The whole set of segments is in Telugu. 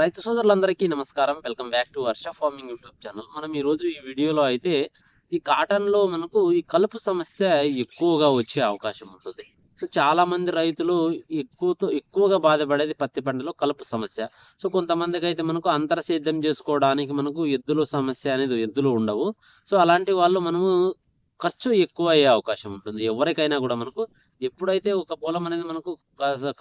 రైతు సోదరులందరికీ నమస్కారం. Welcome back to Varsha farming YouTube channel. మనం ఈ రోజు ఈ వీడియోలో అయితే ఈ కాటన్లో మనకు ఈ కలుపు సమస్య ఎక్కువగా వచ్చే అవకాశం ఉంటుంది. సో చాలా మంది రైతులు ఎక్కువతో ఎక్కువగా బాధపడేది పత్తి పంటలో కలుపు సమస్య. సో కొంతమందికి అయితే మనకు అంతర సేద్యం చేసుకోవడానికి మనకు ఎద్దుల సమస్య అనేది ఎద్దులు ఉండవు. సో అలాంటి వాళ్ళు మనము ఖర్చు ఎక్కువ అయ్యే అవకాశం ఉంటుంది. ఎవరికైనా కూడా మనకు ఎప్పుడైతే ఒక పొలం అనేది మనకు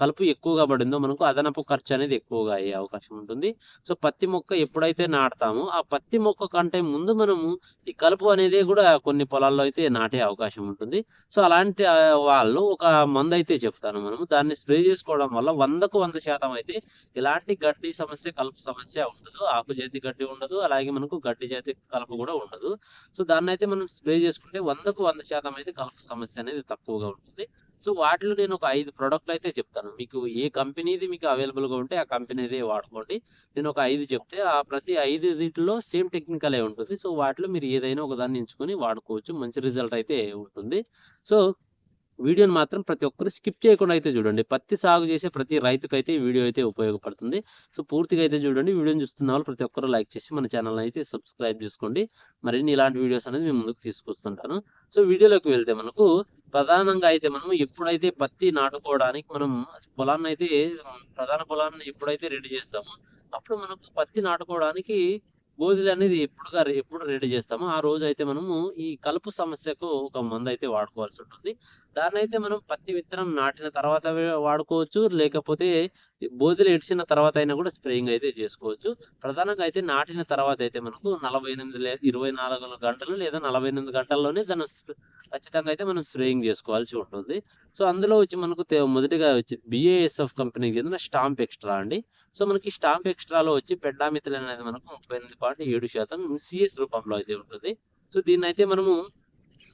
కలుపు ఎక్కువగా పడిందో మనకు అదనపు ఖర్చు అనేది ఎక్కువగా అయ్యే అవకాశం ఉంటుంది. సో పత్తి మొక్క ఎప్పుడైతే నాటుతామో ఆ పత్తి మొక్క కంటే ముందు మనము ఈ కలుపు అనేది కూడా కొన్ని పొలాల్లో అయితే నాటే అవకాశం ఉంటుంది. సో అలాంటి వాళ్ళు ఒక మందు అయితే చెప్తాను మనము. దాన్ని స్ప్రే చేసుకోవడం వల్ల వందకు వంద శాతం అయితే ఇలాంటి గడ్డి సమస్య కలుపు సమస్య ఉండదు. ఆకు జాతి గడ్డి ఉండదు. అలాగే మనకు గడ్డి జాతి కలుపు కూడా ఉండదు. సో దాన్ని అయితే మనం స్ప్రే చేసుకుంటే వందకు వంద శాతం అయితే కలుపు సమస్య అనేది తక్కువగా ఉంటుంది. సో వాటిలో నేను ఒక ఐదు ప్రోడక్ట్లు అయితే చెప్తాను. మీకు ఏ కంపెనీది మీకు అవైలబుల్గా ఉంటే ఆ కంపెనీదే వాడుకోండి. నేను ఒక ఐదు చెప్తే ఆ ప్రతి ఐదు దీంట్లో సేమ్ టెక్నికలే ఉంటుంది. సో వాటిలో మీరు ఏదైనా ఒక దాన్ని ఎంచుకొని వాడుకోవచ్చు. మంచి రిజల్ట్ అయితే ఉంటుంది. సో వీడియోని మాత్రం ప్రతి ఒక్కరు స్కిప్ చేయకుండా అయితే చూడండి. పత్తి సాగు చేసే ప్రతి రైతుకైతే ఈ వీడియో అయితే ఉపయోగపడుతుంది. సో పూర్తిగా అయితే చూడండి. వీడియోని చూస్తున్న వాళ్ళు ప్రతి ఒక్కరు లైక్ చేసి మన ఛానల్ అయితే సబ్స్క్రైబ్ చేసుకోండి. మరిన్ని ఇలాంటి వీడియోస్ అనేది మేము ముందుకు తీసుకొస్తుంటాను. సో వీడియోలోకి వెళ్తే మనకు ప్రధానంగా అయితే మనం ఎప్పుడైతే పత్తి నాటుకోవడానికి మనం పొలాన్ని అయితే ప్రధాన పొలాన్ని ఎప్పుడైతే రెడీ చేస్తామో అప్పుడు మనకు పత్తి నాటుకోవడానికి గోధులు అనేది ఎప్పుడుగా ఎప్పుడు రెడీ చేస్తామో ఆ రోజు అయితే మనము ఈ కలుపు సమస్యకు ఒక మందు అయితే వాడుకోవాల్సి ఉంటుంది. దాన్ని అయితే మనం పత్తి విత్తనం నాటిన తర్వాత వాడుకోవచ్చు లేకపోతే బోధులు ఎడిచిన తర్వాత అయినా కూడా స్ప్రేయింగ్ అయితే చేసుకోవచ్చు. ప్రధానంగా అయితే నాటిన తర్వాత అయితే మనకు నలభై ఎనిమిది లే ఇరవై నాలుగు గంటలు లేదా నలభై ఎనిమిది గంటల్లోనే దాన్ని ఖచ్చితంగా అయితే మనం స్ప్రేయింగ్ చేసుకోవాల్సి ఉంటుంది. సో అందులో వచ్చి మనకు మొదటిగా వచ్చి బిఏఎస్ఎఫ్ కంపెనీ కింద స్టాంప్ ఎక్స్ట్రా అండి. సో మనకి స్టాంప్ ఎక్స్ట్రాలో వచ్చి పెడ్డామితులు అనేది మనకు ముప్పై ఎనిమిది పాయింట్ ఏడు శాతం సిఎస్ రూపంలో అయితే ఉంటుంది. సో దీన్ని అయితే మనము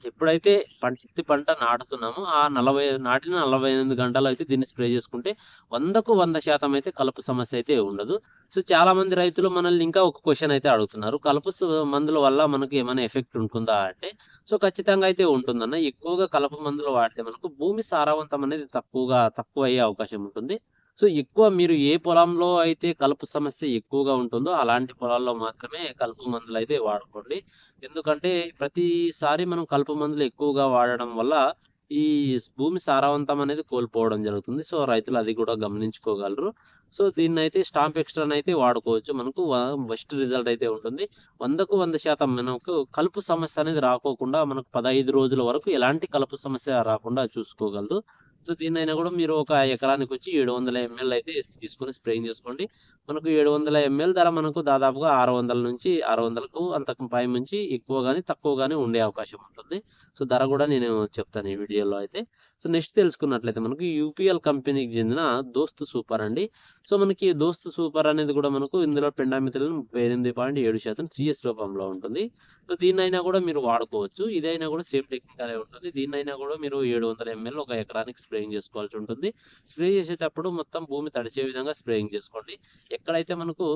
ఎప్పుడైతే పత్తి పంట నాటుతున్నామో ఆ నలభై నాటిన నలభై ఎనిమిది గంటలు అయితే దీన్ని స్ప్రే చేసుకుంటే వందకు వంద శాతం అయితే కలుపు సమస్య అయితే ఉండదు. సో చాలా మంది రైతులు మనల్ని ఇంకా ఒక క్వశ్చన్ అయితే అడుగుతున్నారు. కలుపు మందుల వల్ల మనకు ఏమైనా ఎఫెక్ట్ ఉంటుందా అంటే సో ఖచ్చితంగా అయితే ఉంటుందన్న. ఎక్కువగా కలుపు మందులు వాడితే మనకు భూమి సారవంతం అనేది తక్కువగా తక్కువ అయ్యే అవకాశం ఉంటుంది. సో ఎక్కువ మీరు ఏ పొలంలో అయితే కలుపు సమస్య ఎక్కువగా ఉంటుందో అలాంటి పొలాల్లో మాత్రమే కలుపు మందులు అయితే వాడుకోండి. ఎందుకంటే ప్రతిసారి మనం కలుపు మందులు ఎక్కువగా వాడడం వల్ల ఈ భూమి సారవంతం అనేది కోల్పోవడం జరుగుతుంది. సో రైతులు అది కూడా గమనించుకోగలరు. సో దీన్ని అయితే స్టాంప్ ఎక్స్ట్రా అయితే వాడుకోవచ్చు. మనకు బెస్ట్ రిజల్ట్ అయితే ఉంటుంది. వందకు వంద శాతం మనకు కలుపు సమస్య అనేది రాకోకుండా మనకు పదహైదు రోజుల వరకు ఎలాంటి కలుపు సమస్య రాకుండా చూసుకోగలదు సో దీన్నైనా కూడా మీరు ఒక ఎకరానికి వచ్చి ఏడు వందల ఎంఎల్ అయితే తీసుకొని స్ప్రేయింగ్ చేసుకోండి. మనకు ఏడు వందల ఎంఎల్ ధర మనకు దాదాపుగా ఆరు వందల నుంచి ఆరు వందలకు అంతకు పై నుంచి ఎక్కువ కానీ తక్కువ కానీ ఉండే అవకాశం ఉంటుంది. సో ధర కూడా నేను చెప్తాను ఈ వీడియోలో అయితే. సో నెక్స్ట్ తెలుసుకున్నట్లయితే మనకు యూపీఎల్ కంపెనీకి చెందిన దోస్త్ సూపర్ అండి. సో మనకి దోస్త్ సూపర్ అనేది కూడా మనకు ఇందులో పెండామితులను ముప్పై ఎనిమిది పాయింట్ ఏడు శాతం సిఎస్ రూపంలో ఉంటుంది. సో దీన్నైనా కూడా మీరు వాడుకోవచ్చు. ఇదైనా కూడా సేమ్ టెక్నికలే ఉంటుంది. దీన్నైనా కూడా మీరు ఏడు వందల ఎంఎల్ ఒక ఎకరానికి స్ప్రేయింగ్ చేసుకోవాల్సి ఉంటుంది. స్ప్రే చేసేటప్పుడు మొత్తం భూమి తడిచే విధంగా స్ప్రేయింగ్ చేసుకోండి. ఎక్కడైతే మనకు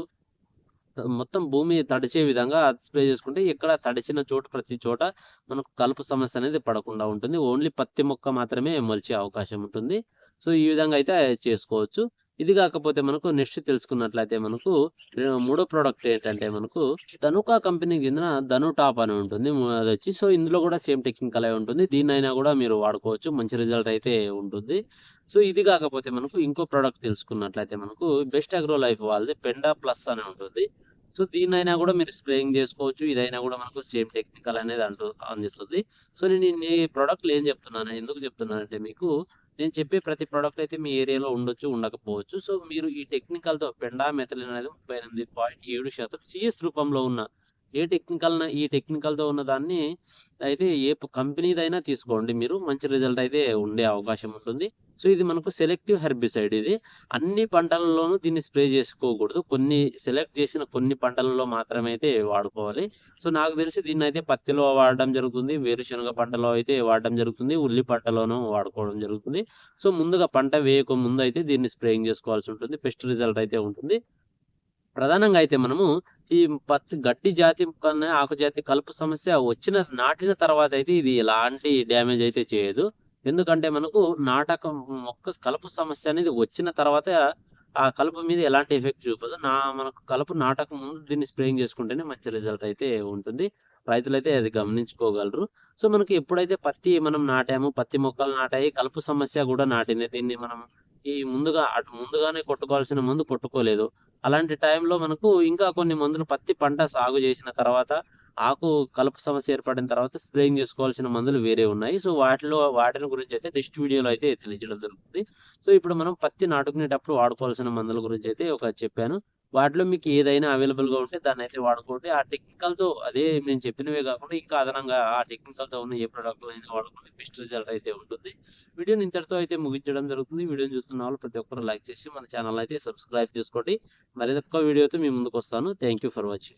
మొత్తం భూమి తడిచే విధంగా స్ప్రే చేసుకుంటే ఎక్కడ తడిచిన చోట ప్రతి చోట మనకు కలుపు సమస్య అనేది పడకుండా ఉంటుంది. ఓన్లీ పత్తి మొక్క మాత్రమే మొలిచే అవకాశం ఉంటుంది. సో ఈ విధంగా అయితే చేసుకోవచ్చు. ఇది కాకపోతే మనకు నెక్స్ట్ తెలుసుకున్నట్లయితే మనకు మూడో ప్రోడక్ట్ ఏంటంటే మనకు ధనుకా కంపెనీకి చెందిన ధను టాప్ అని ఉంటుంది. అది వచ్చి సో ఇందులో కూడా సేమ్ టెక్నికల్ అయి ఉంటుంది. దీన్నైనా కూడా మీరు వాడుకోవచ్చు. మంచి రిజల్ట్ అయితే ఉంటుంది. సో ఇది కాకపోతే మనకు ఇంకో ప్రోడక్ట్ తెలుసుకున్నట్లయితే మనకు బెస్ట్ అగ్రో లైఫ్ వాళ్ళది పెండా ప్లస్ అని ఉంటుంది. సో దీన్నైనా కూడా మీరు స్ప్రేయింగ్ చేసుకోవచ్చు. ఇదైనా కూడా మనకు సేమ్ టెక్నికల్ అనేది అంటూ అందిస్తుంది. సో నేను ఈ ప్రోడక్ట్లు ఏం చెప్తున్నాను ఎందుకు చెప్తున్నానంటే మీకు నేను చెప్పే ప్రతి ప్రోడక్ట్ అయితే మీ ఏరియాలో ఉండొచ్చు ఉండకపోవచ్చు. సో మీరు ఈ టెక్నికల్తో పెండా మెథలిన్ అనేది ముప్పై ఎనిమిది పాయింట్ ఏడు శాతం సిఎస్ రూపంలో ఉన్న ఏ టెక్నికల్ ఈ టెక్నికల్తో ఉన్న దాన్ని అయితే ఏ కంపెనీదైనా తీసుకోండి మీరు. మంచి రిజల్ట్ అయితే ఉండే అవకాశం ఉంటుంది. సో ఇది మనకు సెలెక్టివ్ హెర్బిసైడ్. ఇది అన్ని పంటలలోనూ దీన్ని స్ప్రే చేసుకోకూడదు. కొన్ని సెలెక్ట్ చేసిన కొన్ని పంటలలో మాత్రమే అయితే వాడుకోవాలి. సో నాకు తెలిసి దీన్ని అయితే పత్తిలో వాడడం జరుగుతుంది. వేరుశనగ పంటలో అయితే వాడడం జరుగుతుంది. ఉల్లి పంటలోనూ వాడుకోవడం జరుగుతుంది. సో ముందుగా పంట వేయక ముందు అయితే దీన్ని స్ప్రేయింగ్ చేసుకోవాల్సి ఉంటుంది. బెస్ట్ రిజల్ట్ అయితే ఉంటుంది. ప్రధానంగా అయితే మనము ఈ పత్తి గట్టి జాతి కన్నా ఆకు జాతి కలుపు సమస్య వచ్చిన నాటిన తర్వాత అయితే ఇది ఎలాంటి డ్యామేజ్ అయితే చేయదు. ఎందుకంటే మనకు నాటకం మొక్క కలుపు సమస్య అనేది వచ్చిన తర్వాత ఆ కలుపు మీద ఎలాంటి ఎఫెక్ట్ చూపదు. నా మనకు కలుపు నాటకం ముందు దీన్ని స్ప్రేయింగ్ చేసుకుంటేనే మంచి రిజల్ట్ అయితే ఉంటుంది. రైతులైతే అది గమనించుకోగలరు. సో, మనకి ఎప్పుడైతే పత్తి మనం నాటాము పత్తి మొక్కలు నాటాయి, కలుపు సమస్య కూడా నాటింది. దీన్ని మనం ఈ ముందుగా అటు ముందుగానే కొట్టుకోవాల్సిన మందు కొట్టుకోలేదు. అలాంటి టైంలో మనకు ఇంకా కొన్ని మందులు పత్తి పంట సాగు చేసిన తర్వాత, ఆకు కలుపు సమస్య ఏర్పడిన తర్వాత స్ప్రేయింగ్ చేసుకోవాల్సిన మందులు వేరే ఉన్నాయి. సో, వాటిలో వాటిని గురించి అయితే నెక్స్ట్ వీడియోలో అయితే తెలియజేయడం జరుగుతుంది. సో, ఇప్పుడు మనం పత్తి నాటుకునేటప్పుడు వాడుకోవాల్సిన మందుల అయితే ఒక చెప్పాను. వాటిలో మీకు ఏదైనా అవైలబుల్‌గా ఉంటే దాన్ని అయితే వాడుకోండి. ఆ టెక్నికల్‌తో అదే నేను చెప్పినవే కాకుండా ఇంకా అదనంగా ఆ టెక్నికల్‌తో ఉన్న ఏ ప్రొడక్ట్‌లైనా వాడుకోండి. బెస్ట్ రిజల్ట్ అయితే ఉంటుంది. వీడియోని ఇంతటితో అయితే ముగించడం జరుగుతుంది. వీడియోని చూస్తున్న వాళ్ళు ప్రతి ఒక్కరు లైక్ చేసి మన ఛానల్ అయితే సబ్స్క్రైబ్ చేసుకోండి. మరి తక్కువ వీడియోతో మీ ముందుకు వస్తాను యూ ఫర్ వాచింగ్.